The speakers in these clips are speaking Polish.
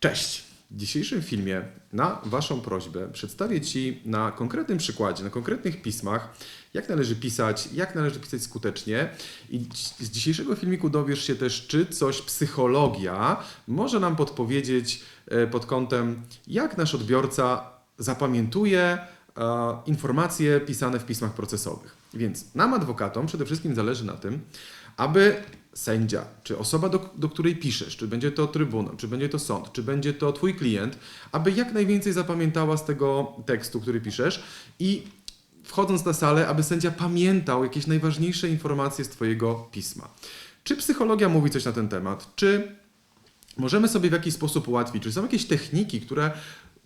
Cześć! W dzisiejszym filmie na Waszą prośbę przedstawię Ci na konkretnym przykładzie, na konkretnych pismach, jak należy pisać, jak należy pisać skutecznie. I z dzisiejszego filmiku dowiesz się też, czy coś psychologia może nam podpowiedzieć e, pod kątem, jak nasz odbiorca zapamiętuje e, informacje pisane w pismach procesowych. Więc nam, adwokatom, przede wszystkim zależy na tym, aby sędzia, czy osoba, do, do której piszesz, czy będzie to trybunał, czy będzie to sąd, czy będzie to twój klient, aby jak najwięcej zapamiętała z tego tekstu, który piszesz i wchodząc na salę, aby sędzia pamiętał jakieś najważniejsze informacje z twojego pisma. Czy psychologia mówi coś na ten temat? Czy możemy sobie w jakiś sposób ułatwić? Czy są jakieś techniki, które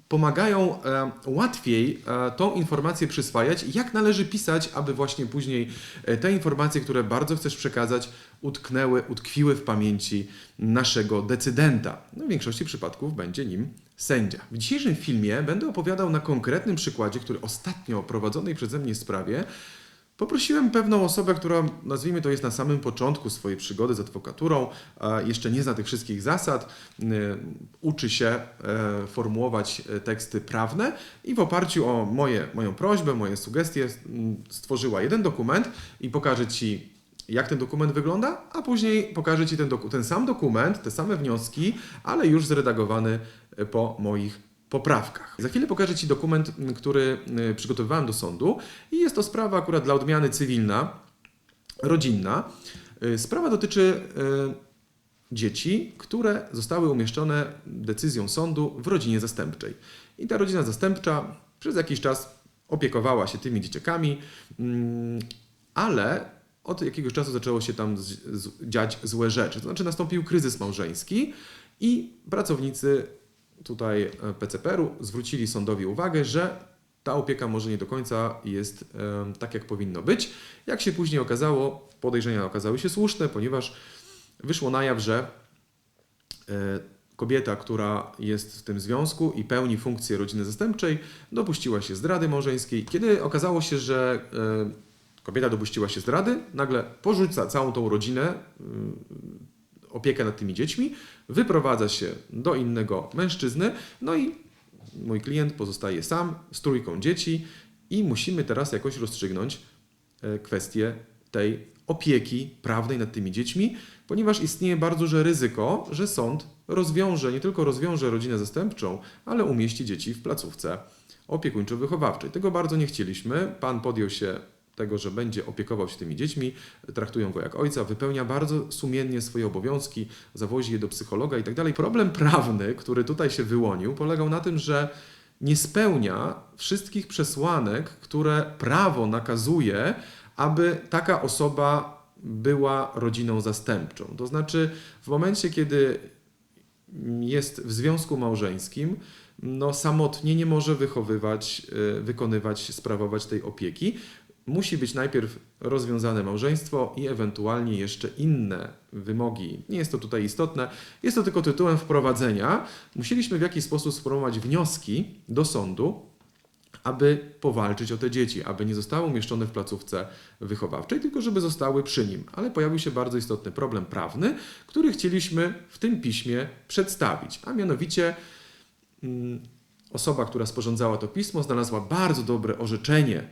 pomagają e, łatwiej e, tą informację przyswajać? Jak należy pisać, aby właśnie później e, te informacje, które bardzo chcesz przekazać, utknęły, utkwiły w pamięci naszego decydenta? No, w większości przypadków będzie nim sędzia. W dzisiejszym filmie będę opowiadał na konkretnym przykładzie, który ostatnio prowadzonej przeze mnie sprawie Poprosiłem pewną osobę, która, nazwijmy to, jest na samym początku swojej przygody z adwokaturą, jeszcze nie zna tych wszystkich zasad, y, uczy się e, formułować e, teksty prawne i w oparciu o moje, moją prośbę, moje sugestie stworzyła jeden dokument i pokażę Ci, jak ten dokument wygląda, a później pokażę Ci ten, ten sam dokument, te same wnioski, ale już zredagowany po moich poprawkach. Za chwilę pokażę Ci dokument, m, który y, przygotowywałem do sądu i jest to sprawa akurat dla odmiany cywilna, rodzinna. Y, Sprawa dotyczy y, dzieci, które zostały umieszczone decyzją sądu w rodzinie zastępczej. I ta rodzina zastępcza przez jakiś czas opiekowała się tymi dzieciakami, mm, ale od jakiegoś czasu zaczęło się tam dziać złe rzeczy. To znaczy nastąpił kryzys małżeński i pracownicy tutaj e, PCPR-u zwrócili sądowi uwagę, że ta opieka może nie do końca jest tak, jak powinno być. Jak się później okazało, podejrzenia okazały się słuszne, ponieważ wyszło na jaw, że e, kobieta, która jest w tym związku i pełni funkcję rodziny zastępczej, dopuściła się zdrady małżeńskiej. Kiedy okazało się, że e, kobieta dopuściła się zdrady, nagle porzuca całą tą rodzinę, opiekę nad tymi dziećmi, wyprowadza się do innego mężczyzny, no i mój klient pozostaje sam z trójką dzieci i musimy teraz jakoś rozstrzygnąć e, kwestię tej opieki prawnej nad tymi dziećmi, ponieważ istnieje bardzo duże ryzyko, że sąd rozwiąże, nie tylko rozwiąże rodzinę zastępczą, ale umieści dzieci w placówce opiekuńczo-wychowawczej. Tego bardzo nie chcieliśmy. Pan podjął się tego, że będzie opiekował się tymi dziećmi, traktują go jak ojca, wypełnia bardzo sumiennie swoje obowiązki, zawozi je do psychologa i tak dalej. Problem prawny, który tutaj się wyłonił, polegał na tym, że nie spełnia wszystkich przesłanek, które prawo nakazuje, aby taka osoba była rodziną zastępczą. To znaczy, w momencie, kiedy jest w związku małżeńskim, no samotnie nie może wychowywać, y, wykonywać, sprawować tej opieki. Musi być najpierw rozwiązane małżeństwo i ewentualnie jeszcze inne wymogi. Nie jest to tutaj istotne, jest to tylko tytułem wprowadzenia. Musieliśmy w jakiś sposób sformułować wnioski do sądu, aby powalczyć o te dzieci, aby nie zostały umieszczone w placówce wychowawczej, tylko żeby zostały przy nim. Ale pojawił się bardzo istotny problem prawny, który chcieliśmy w tym piśmie przedstawić, a mianowicie mm, osoba, która sporządzała to pismo, znalazła bardzo dobre orzeczenie,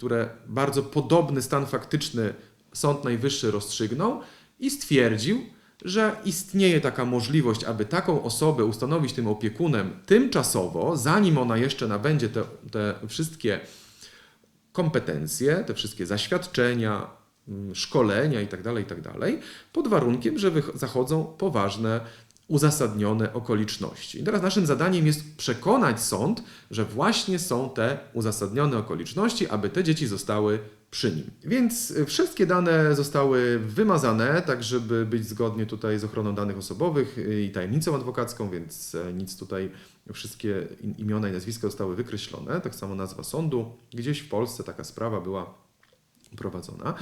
które bardzo podobny stan faktyczny Sąd Najwyższy rozstrzygnął i stwierdził, że istnieje taka możliwość, aby taką osobę ustanowić tym opiekunem tymczasowo, zanim ona jeszcze nabędzie te, te wszystkie kompetencje, te wszystkie zaświadczenia, mm, szkolenia itd., itd., pod warunkiem, że zachodzą poważne, uzasadnione okoliczności. I teraz naszym zadaniem jest przekonać sąd, że właśnie są te uzasadnione okoliczności, aby te dzieci zostały przy nim. Więc y, wszystkie dane zostały wymazane, tak żeby być zgodnie tutaj z ochroną danych osobowych y, i tajemnicą adwokacką, więc e, nic tutaj, wszystkie im- imiona i nazwiska zostały wykreślone, tak samo nazwa sądu. Gdzieś w Polsce taka sprawa była prowadzona.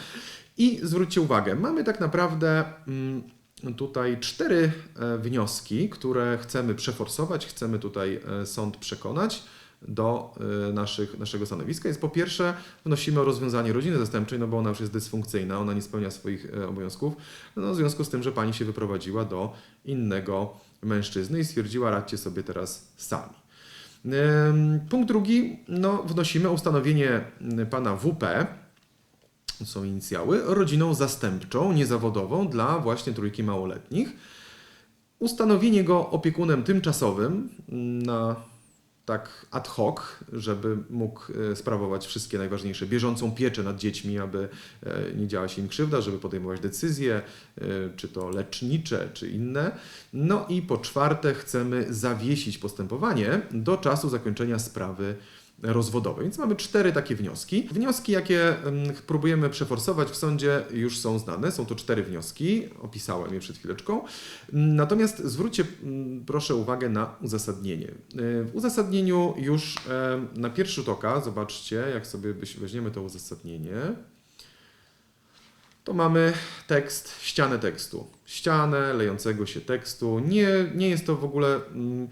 I zwróćcie uwagę, mamy tak naprawdę mm, tutaj cztery e, wnioski, które chcemy przeforsować, chcemy tutaj e, sąd przekonać do e, naszych, naszego stanowiska. Jest po pierwsze, wnosimy o rozwiązanie rodziny zastępczej, no bo ona już jest dysfunkcyjna, ona nie spełnia swoich obowiązków, no w związku z tym, że pani się wyprowadziła do innego mężczyzny i stwierdziła, radźcie sobie teraz sami. Punkt drugi, no, wnosimy ustanowienie pana WP, są inicjały, rodziną zastępczą, niezawodową dla właśnie trójki małoletnich. Ustanowienie go opiekunem tymczasowym na tak ad hoc, żeby mógł e, sprawować wszystkie najważniejsze, bieżącą pieczę nad dziećmi, aby e, nie działa się im krzywda, żeby podejmować decyzje, e, czy to lecznicze, czy inne. No i po czwarte, chcemy zawiesić postępowanie do czasu zakończenia sprawy rozwodowej. Więc mamy cztery takie wnioski. Wnioski, jakie mm, próbujemy przeforsować w sądzie, już są znane. Są to cztery wnioski. Opisałem je przed chwileczką. Natomiast zwróćcie mm, proszę uwagę na uzasadnienie. Y, W uzasadnieniu już e, na pierwszy rzut oka, zobaczcie, jak sobie weźmiemy to uzasadnienie, to mamy tekst, ścianę tekstu. Ścianę lejącego się tekstu. Nie, nie jest to w ogóle mm,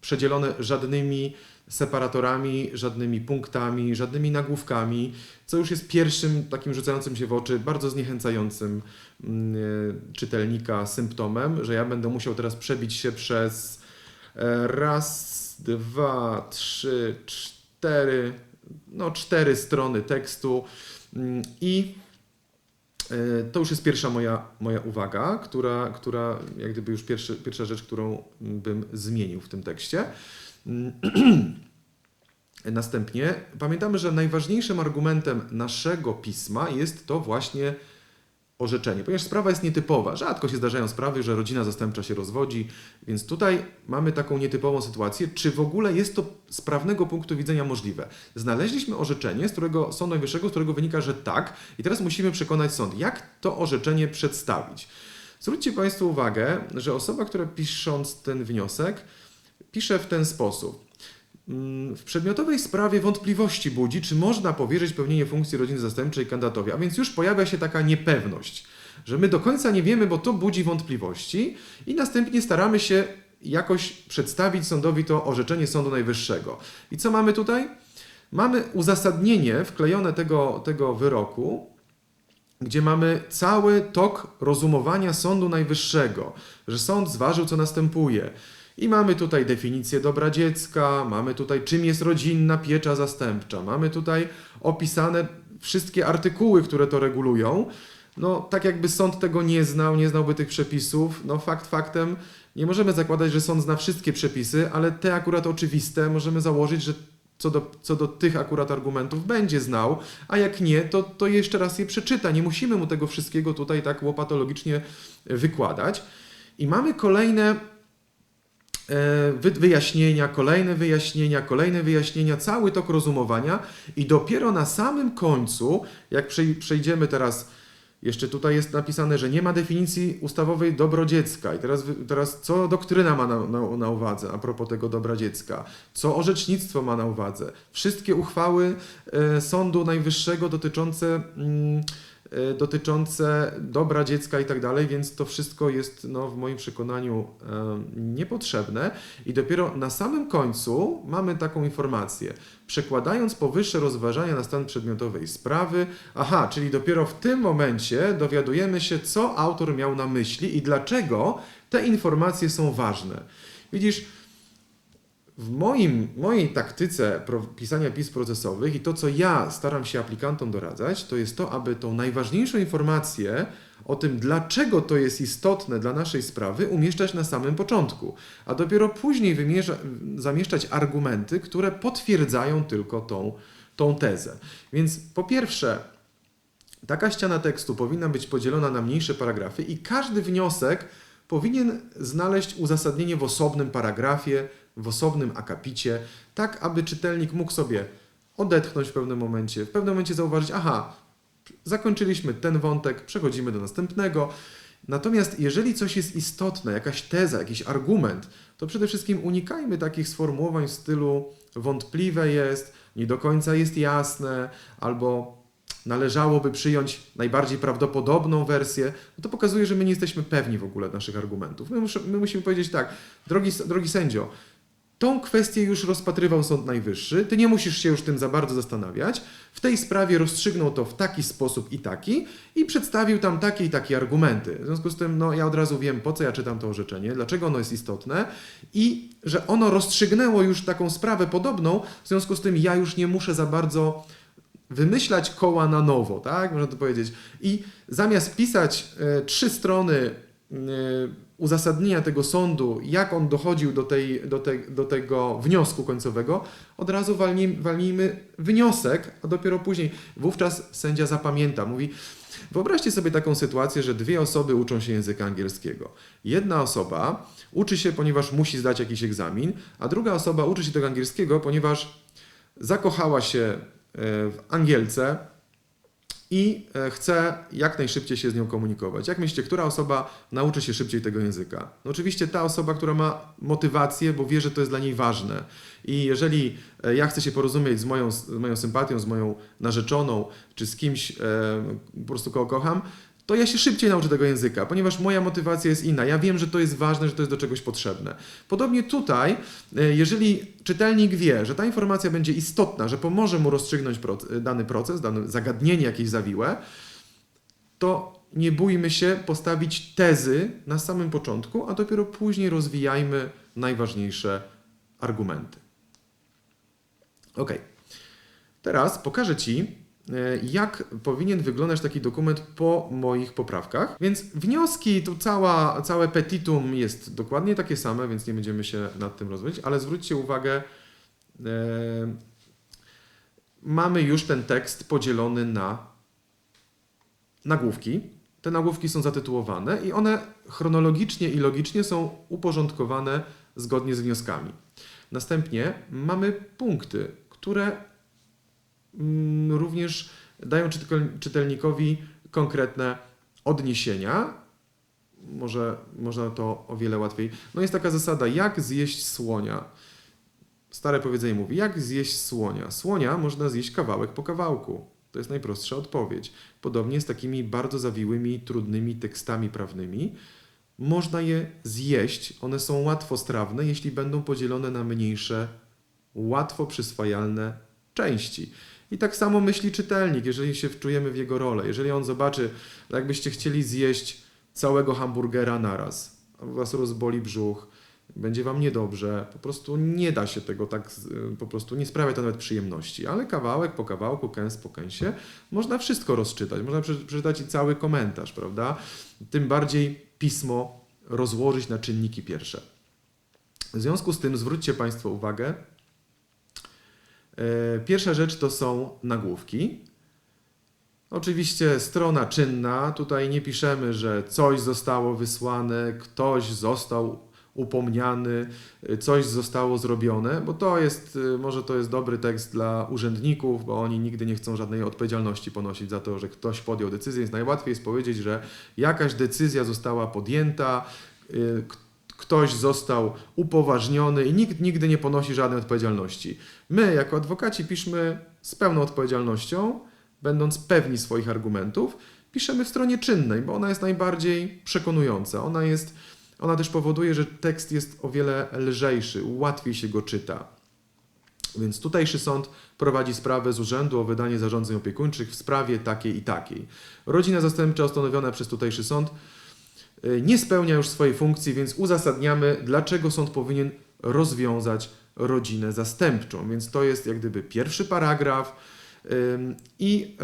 przedzielone żadnymi separatorami, żadnymi punktami, żadnymi nagłówkami, co już jest pierwszym takim rzucającym się w oczy, bardzo zniechęcającym mm, e, czytelnika symptomem, że ja będę musiał teraz przebić się przez e, raz, dwa, trzy, cztery, no cztery strony tekstu mm, i e, to już jest pierwsza moja, moja uwaga, która, która jak gdyby już pierwszy, pierwsza rzecz, którą bym zmienił w tym tekście. Następnie pamiętamy, że najważniejszym argumentem naszego pisma jest to właśnie orzeczenie, ponieważ sprawa jest nietypowa. Rzadko się zdarzają sprawy, że rodzina zastępcza się rozwodzi, więc tutaj mamy taką nietypową sytuację. Czy w ogóle jest to z prawnego punktu widzenia możliwe? Znaleźliśmy orzeczenie, z którego Sąd Najwyższego, z którego wynika, że tak, i teraz musimy przekonać sąd, jak to orzeczenie przedstawić. Zwróćcie Państwo uwagę, że osoba, która pisząc ten wniosek, pisze w ten sposób. Mm, W przedmiotowej sprawie wątpliwości budzi, czy można powierzyć pełnienie funkcji rodziny zastępczej kandydatowi, a więc już pojawia się taka niepewność, że my do końca nie wiemy, bo to budzi wątpliwości i następnie staramy się jakoś przedstawić sądowi to orzeczenie Sądu Najwyższego. I co mamy tutaj? Mamy uzasadnienie wklejone tego, tego wyroku, gdzie mamy cały tok rozumowania Sądu Najwyższego, że sąd zważył, co następuje. I mamy tutaj definicję dobra dziecka, mamy tutaj czym jest rodzinna piecza zastępcza, mamy tutaj opisane wszystkie artykuły, które to regulują. No, tak jakby sąd tego nie znał, nie znałby tych przepisów, no fakt faktem, nie możemy zakładać, że sąd zna wszystkie przepisy, ale te akurat oczywiste możemy założyć, że co do, co do tych akurat argumentów będzie znał, a jak nie, to, to jeszcze raz je przeczyta. Nie musimy mu tego wszystkiego tutaj tak łopatologicznie wykładać. I mamy kolejne wyjaśnienia, kolejne wyjaśnienia, kolejne wyjaśnienia, cały tok rozumowania i dopiero na samym końcu, jak przej- przejdziemy teraz, jeszcze tutaj jest napisane, że nie ma definicji ustawowej dobro dziecka. I teraz, teraz co doktryna ma na, na, na uwadze a propos tego dobra dziecka, co orzecznictwo ma na uwadze, wszystkie uchwały e, Sądu Najwyższego dotyczące... Mm, e, dotyczące dobra dziecka i tak dalej, więc to wszystko jest no, w moim przekonaniu niepotrzebne i dopiero na samym końcu mamy taką informację. Przekładając powyższe rozważania na stan przedmiotowej sprawy, aha, czyli dopiero w tym momencie dowiadujemy się, co autor miał na myśli i dlaczego te informacje są ważne. Widzisz, w moim, mojej taktyce pisania pism procesowych i to, co ja staram się aplikantom doradzać, to jest to, aby tą najważniejszą informację o tym, dlaczego to jest istotne dla naszej sprawy, umieszczać na samym początku, a dopiero później wymierza, zamieszczać argumenty, które potwierdzają tylko tą, tą tezę. Więc po pierwsze, taka ściana tekstu powinna być podzielona na mniejsze paragrafy i każdy wniosek powinien znaleźć uzasadnienie w osobnym paragrafie, w osobnym akapicie, tak aby czytelnik mógł sobie odetchnąć w pewnym momencie, w pewnym momencie zauważyć, aha, zakończyliśmy ten wątek, przechodzimy do następnego. Natomiast jeżeli coś jest istotne, jakaś teza, jakiś argument, to przede wszystkim unikajmy takich sformułowań w stylu wątpliwe jest, nie do końca jest jasne, albo należałoby przyjąć najbardziej prawdopodobną wersję, no to pokazuje, że my nie jesteśmy pewni w ogóle naszych argumentów. My, my musimy powiedzieć tak, drogi, drogi sędzio, Tą kwestię już rozpatrywał Sąd Najwyższy, ty nie musisz się już tym za bardzo zastanawiać. W tej sprawie rozstrzygnął to w taki sposób i taki i przedstawił tam takie i takie argumenty. W związku z tym, no ja od razu wiem, po co ja czytam to orzeczenie, dlaczego ono jest istotne i że ono rozstrzygnęło już taką sprawę podobną, w związku z tym ja już nie muszę za bardzo wymyślać koła na nowo, tak? Można to powiedzieć. I zamiast pisać e, trzy strony e, uzasadnienia tego sądu, jak on dochodził do, tej, do, te, do tego wniosku końcowego, od razu walnij, walnijmy wniosek, a dopiero później, wówczas sędzia zapamięta, mówi, wyobraźcie sobie taką sytuację, że dwie osoby uczą się języka angielskiego. Jedna osoba uczy się, ponieważ musi zdać jakiś egzamin, a druga osoba uczy się tego angielskiego, ponieważ zakochała się e, w Angielce i e, chce jak najszybciej się z nią komunikować. Jak myślicie, która osoba nauczy się szybciej tego języka? No oczywiście ta osoba, która ma motywację, bo wie, że to jest dla niej ważne. I jeżeli e, ja chcę się porozumieć z moją, z moją sympatią, z moją narzeczoną, czy z kimś e, po prostu kogo kocham, to ja się szybciej nauczę tego języka, ponieważ moja motywacja jest inna. Ja wiem, że to jest ważne, że to jest do czegoś potrzebne. Podobnie tutaj, e, jeżeli czytelnik wie, że ta informacja będzie istotna, że pomoże mu rozstrzygnąć proc- dany proces, dane zagadnienie jakieś zawiłe, to nie bójmy się postawić tezy na samym początku, a dopiero później rozwijajmy najważniejsze argumenty. Ok. Teraz pokażę Ci, e, jak powinien wyglądać taki dokument po moich poprawkach. Więc wnioski, tu cała, całe petitum jest dokładnie takie same, więc nie będziemy się nad tym rozwodzić, ale zwróćcie uwagę, e, mamy już ten tekst podzielony na nagłówki. Te nagłówki są zatytułowane i one chronologicznie i logicznie są uporządkowane zgodnie z wnioskami. Następnie mamy punkty, które również dają czytel- czytelnikowi konkretne odniesienia. Może można to o wiele łatwiej. No jest taka zasada, jak zjeść słonia. Stare powiedzenie mówi, jak zjeść słonia. Słonia można zjeść kawałek po kawałku. To jest najprostsza odpowiedź. Podobnie z takimi bardzo zawiłymi, trudnymi tekstami prawnymi. Można je zjeść, one są łatwostrawne, jeśli będą podzielone na mniejsze, łatwo przyswajalne części. I tak samo myśli czytelnik, jeżeli się wczujemy w jego rolę. Jeżeli on zobaczy, jakbyście chcieli zjeść całego hamburgera naraz, was rozboli brzuch, będzie wam niedobrze, po prostu nie da się tego tak, z- po prostu nie sprawia to nawet przyjemności. Ale kawałek po kawałku, kęs po kęsie, można wszystko rozczytać, można prze- przeczytać i cały komentarz, prawda? Tym bardziej pismo rozłożyć na czynniki pierwsze. W związku z tym zwróćcie Państwo uwagę, pierwsza rzecz to są nagłówki. Oczywiście strona czynna, tutaj nie piszemy, że coś zostało wysłane, ktoś został upomniany, y, coś zostało zrobione, bo to jest, y, może to jest dobry tekst dla urzędników, bo oni nigdy nie chcą żadnej odpowiedzialności ponosić za to, że ktoś podjął decyzję, więc najłatwiej jest powiedzieć, że jakaś decyzja została podjęta, ktoś został upoważniony i nikt nigdy nie ponosi żadnej odpowiedzialności. My, jako adwokaci, piszmy z pełną odpowiedzialnością, będąc pewni swoich argumentów, piszemy w stronie czynnej, bo ona jest najbardziej przekonująca. Ona jest ona też powoduje, że tekst jest o wiele lżejszy, łatwiej się go czyta. Więc tutejszy sąd prowadzi sprawę z urzędu o wydanie zarządzeń opiekuńczych w sprawie takiej i takiej. Rodzina zastępcza ustanowiona przez tutejszy sąd nie spełnia już swojej funkcji, więc uzasadniamy, dlaczego sąd powinien rozwiązać rodzinę zastępczą. Więc to jest jak gdyby pierwszy paragraf i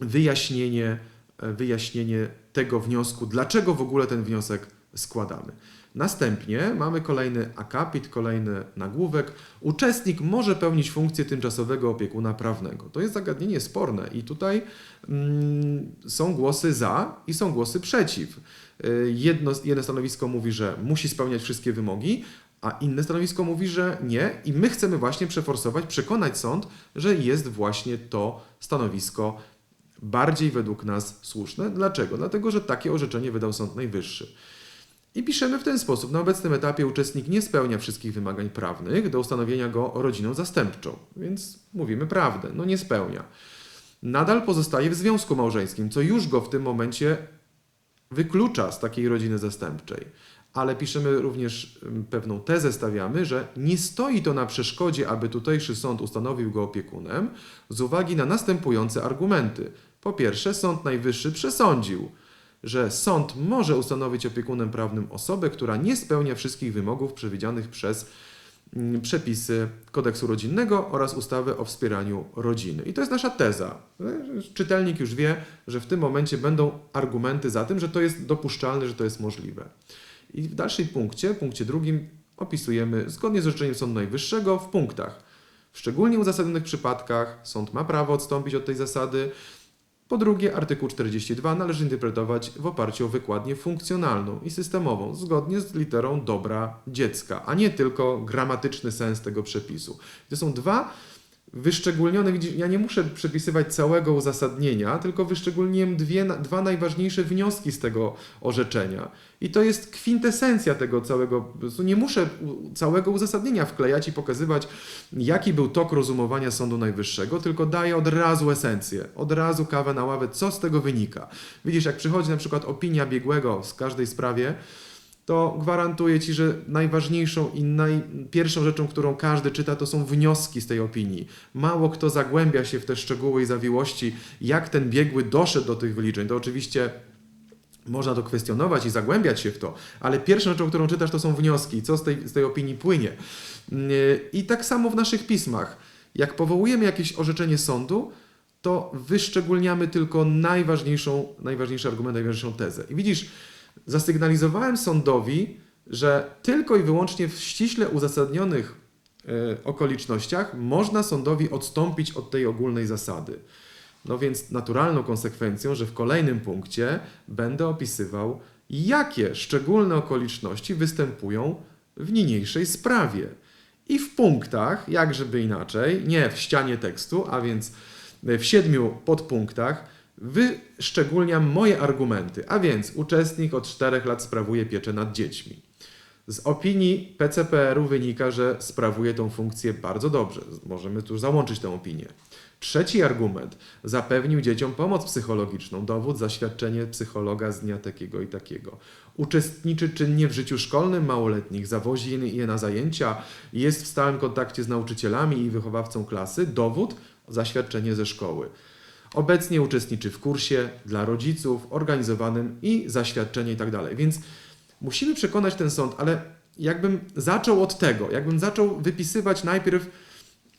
wyjaśnienie, e, wyjaśnienie tego wniosku, dlaczego w ogóle ten wniosek składamy. Następnie mamy kolejny akapit, kolejny nagłówek. Uczestnik może pełnić funkcję tymczasowego opiekuna prawnego. To jest zagadnienie sporne i tutaj mm, są głosy za i są głosy przeciw. Y, Jedno, jedno stanowisko mówi, że musi spełniać wszystkie wymogi, a inne stanowisko mówi, że nie i my chcemy właśnie przeforsować, przekonać sąd, że jest właśnie to stanowisko bardziej według nas słuszne. Dlaczego? Dlatego, że takie orzeczenie wydał Sąd Najwyższy. I piszemy w ten sposób. Na obecnym etapie uczestnik nie spełnia wszystkich wymagań prawnych do ustanowienia go rodziną zastępczą, więc mówimy prawdę, no nie spełnia. Nadal pozostaje w związku małżeńskim, co już go w tym momencie wyklucza z takiej rodziny zastępczej. ale piszemy również pewną tezę, stawiamy, że nie stoi to na przeszkodzie, aby tutejszy sąd ustanowił go opiekunem, z uwagi na następujące argumenty. Po pierwsze, Sąd Najwyższy przesądził, że sąd może ustanowić opiekunem prawnym osobę, która nie spełnia wszystkich wymogów przewidzianych przez mm, przepisy kodeksu rodzinnego oraz ustawy o wspieraniu rodziny. I to jest nasza teza. Czytelnik już wie, że w tym momencie będą argumenty za tym, że to jest dopuszczalne, że to jest możliwe. I w dalszym punkcie, punkcie drugim, opisujemy zgodnie z orzeczeniem Sądu Najwyższego w punktach. W szczególnie uzasadnionych przypadkach sąd ma prawo odstąpić od tej zasady. Po drugie, artykuł 42 należy interpretować w oparciu o wykładnię funkcjonalną i systemową, zgodnie z literą dobra dziecka, a nie tylko gramatyczny sens tego przepisu. To są dwa wyszczególnione, ja nie muszę przepisywać całego uzasadnienia, tylko wyszczególniłem dwie, dwa najważniejsze wnioski z tego orzeczenia. I to jest kwintesencja tego całego, nie muszę całego uzasadnienia wklejać i pokazywać, jaki był tok rozumowania Sądu Najwyższego, tylko daję od razu esencję, od razu kawę na ławę, co z tego wynika. Widzisz, jak przychodzi na przykład opinia biegłego w każdej sprawie, to gwarantuję Ci, że najważniejszą i najpierwszą rzeczą, którą każdy czyta, to są wnioski z tej opinii. Mało kto zagłębia się w te szczegóły i zawiłości, jak ten biegły doszedł do tych wyliczeń. To oczywiście można to kwestionować i zagłębiać się w to, ale pierwszą rzeczą, którą czytasz, to są wnioski, co z tej, z tej opinii płynie. I tak samo w naszych pismach. Jak powołujemy jakieś orzeczenie sądu, to wyszczególniamy tylko najważniejszą, najważniejszy argument, najważniejszą tezę. I widzisz, zasygnalizowałem sądowi, że tylko i wyłącznie w ściśle uzasadnionych e, okolicznościach można sądowi odstąpić od tej ogólnej zasady. No więc naturalną konsekwencją, że w kolejnym punkcie będę opisywał, jakie szczególne okoliczności występują w niniejszej sprawie. I w punktach, jak żeby inaczej, nie w ścianie tekstu, a więc w siedmiu podpunktach, wyszczególniam moje argumenty. A więc uczestnik od 4 lat sprawuje pieczę nad dziećmi. Z opinii PCPR-u wynika, że sprawuje tą funkcję bardzo dobrze. Możemy tu załączyć tę opinię. Trzeci argument. Zapewnił dzieciom pomoc psychologiczną. Dowód, zaświadczenie psychologa z dnia takiego i takiego. Uczestniczy czynnie w życiu szkolnym małoletnich, zawozi je na zajęcia, jest w stałym kontakcie z nauczycielami i wychowawcą klasy. Dowód, zaświadczenie ze szkoły. Obecnie uczestniczy w kursie dla rodziców organizowanym i zaświadczenie i tak dalej. Więc musimy przekonać ten sąd, ale jakbym zaczął od tego, jakbym zaczął wypisywać najpierw,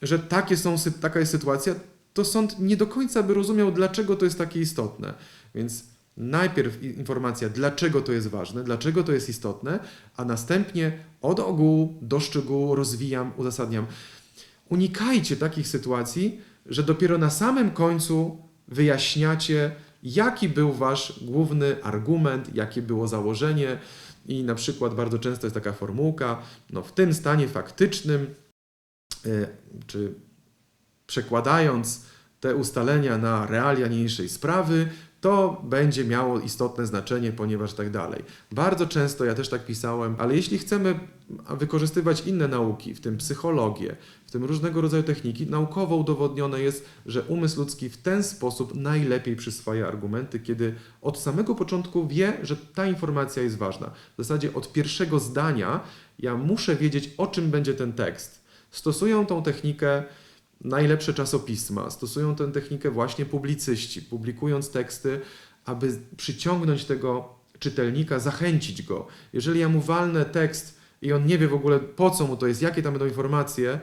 że takie są, taka jest sytuacja, to sąd nie do końca by rozumiał, dlaczego to jest takie istotne. Więc najpierw informacja, dlaczego to jest ważne, dlaczego to jest istotne, a następnie od ogółu do szczegółu rozwijam, uzasadniam. Unikajcie takich sytuacji, że dopiero na samym końcu wyjaśniacie, jaki był wasz główny argument, jakie było założenie. I na przykład bardzo często jest taka formułka, no w tym stanie faktycznym, y, czy przekładając te ustalenia na realia niniejszej sprawy, to będzie miało istotne znaczenie, ponieważ tak dalej. Bardzo często ja też tak pisałem, ale jeśli chcemy wykorzystywać inne nauki, w tym psychologię, tym różnego rodzaju techniki, naukowo udowodnione jest, że umysł ludzki w ten sposób najlepiej przyswaja argumenty, kiedy od samego początku wie, że ta informacja jest ważna. W zasadzie od pierwszego zdania ja muszę wiedzieć, o czym będzie ten tekst. Stosują tą technikę najlepsze czasopisma, stosują tę technikę właśnie publicyści, publikując teksty, aby przyciągnąć tego czytelnika, zachęcić go. Jeżeli ja mu walnę tekst i on nie wie w ogóle po co mu to jest, jakie tam będą informacje,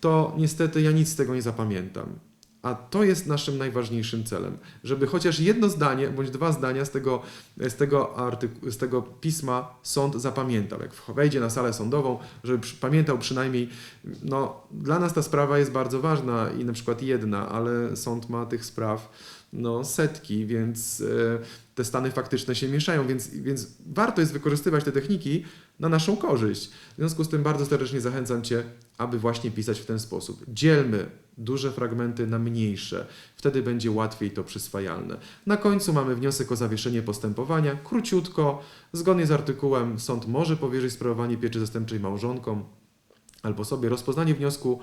to niestety ja nic z tego nie zapamiętam. A to jest naszym najważniejszym celem, żeby chociaż jedno zdanie bądź dwa zdania z tego, z tego, artyku- z tego pisma sąd zapamiętał. Jak wejdzie na salę sądową, żeby pamiętał przynajmniej, no dla nas ta sprawa jest bardzo ważna i na przykład jedna, ale sąd ma tych spraw no, setki, więc e, te stany faktyczne się mieszają, więc, więc warto jest wykorzystywać te techniki na naszą korzyść. W związku z tym bardzo serdecznie zachęcam Cię, aby właśnie pisać w ten sposób. Dzielmy duże fragmenty na mniejsze, wtedy będzie łatwiej to przyswajalne. Na końcu mamy wniosek o zawieszenie postępowania, króciutko, zgodnie z artykułem sąd może powierzyć sprawowanie pieczy zastępczej małżonkom albo sobie rozpoznanie wniosku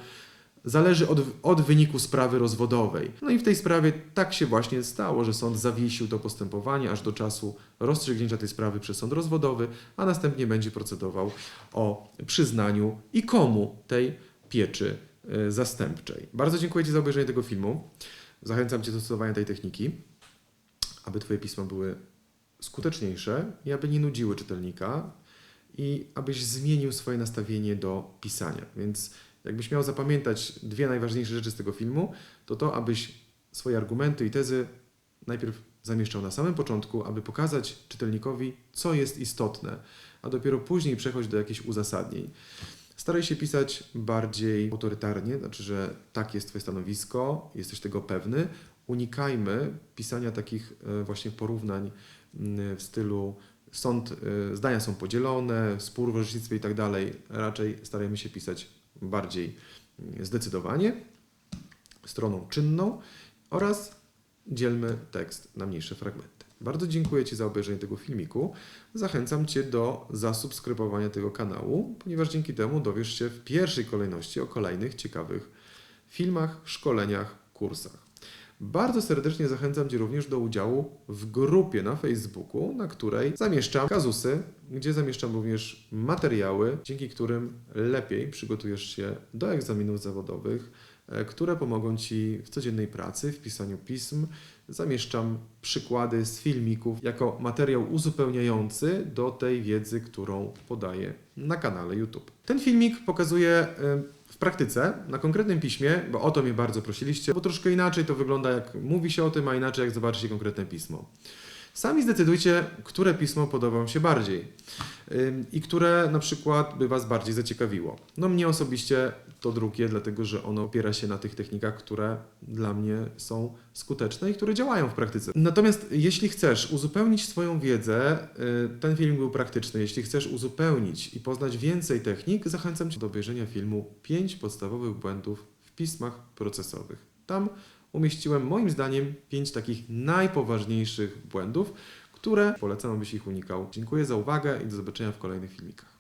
zależy od, od wyniku sprawy rozwodowej. No i w tej sprawie tak się właśnie stało, że sąd zawiesił to postępowanie aż do czasu rozstrzygnięcia tej sprawy przez sąd rozwodowy, a następnie będzie procedował o przyznaniu i komu tej pieczy y, zastępczej. Bardzo dziękuję Ci za obejrzenie tego filmu. Zachęcam Cię do stosowania tej techniki, aby Twoje pisma były skuteczniejsze i aby nie nudziły czytelnika i abyś zmienił swoje nastawienie do pisania. Więc jakbyś miał zapamiętać dwie najważniejsze rzeczy z tego filmu, to to, abyś swoje argumenty i tezy najpierw zamieszczał na samym początku, aby pokazać czytelnikowi, co jest istotne, a dopiero później przechodź do jakichś uzasadnień. Staraj się pisać bardziej autorytarnie, znaczy, że tak jest Twoje stanowisko, jesteś tego pewny. Unikajmy pisania takich e, właśnie porównań mm, w stylu sąd, e, zdania są podzielone, spór w orzecznictwie i tak dalej. Raczej starajmy się pisać bardziej mm, zdecydowanie, stroną czynną oraz dzielmy tekst na mniejsze fragmenty. Bardzo dziękuję Ci za obejrzenie tego filmiku. Zachęcam Cię do zasubskrybowania tego kanału, ponieważ dzięki temu dowiesz się w pierwszej kolejności o kolejnych ciekawych filmach, szkoleniach, kursach. Bardzo serdecznie zachęcam Cię również do udziału w grupie na Facebooku, na której zamieszczam kazusy, gdzie zamieszczam również materiały, dzięki którym lepiej przygotujesz się do egzaminów zawodowych, e, które pomogą Ci w codziennej pracy, w pisaniu pism. Zamieszczam przykłady z filmików jako materiał uzupełniający do tej wiedzy, którą podaję na kanale YouTube. Ten filmik pokazuje e, w praktyce, na konkretnym piśmie, bo o to mnie bardzo prosiliście, bo troszkę inaczej to wygląda, jak mówi się o tym, a inaczej jak zobaczycie konkretne pismo. Sami zdecydujcie, które pismo podoba Wam się bardziej i które na przykład by Was bardziej zaciekawiło. No mnie osobiście to drugie, dlatego że ono opiera się na tych technikach, które dla mnie są skuteczne i które działają w praktyce. Natomiast jeśli chcesz uzupełnić swoją wiedzę, y, ten film był praktyczny. Jeśli chcesz uzupełnić i poznać więcej technik, zachęcam Cię do obejrzenia filmu 5 podstawowych błędów w pismach procesowych. Tam umieściłem moim zdaniem 5 takich najpoważniejszych błędów, które polecam, abyś ich unikał. Dziękuję za uwagę i do zobaczenia w kolejnych filmikach.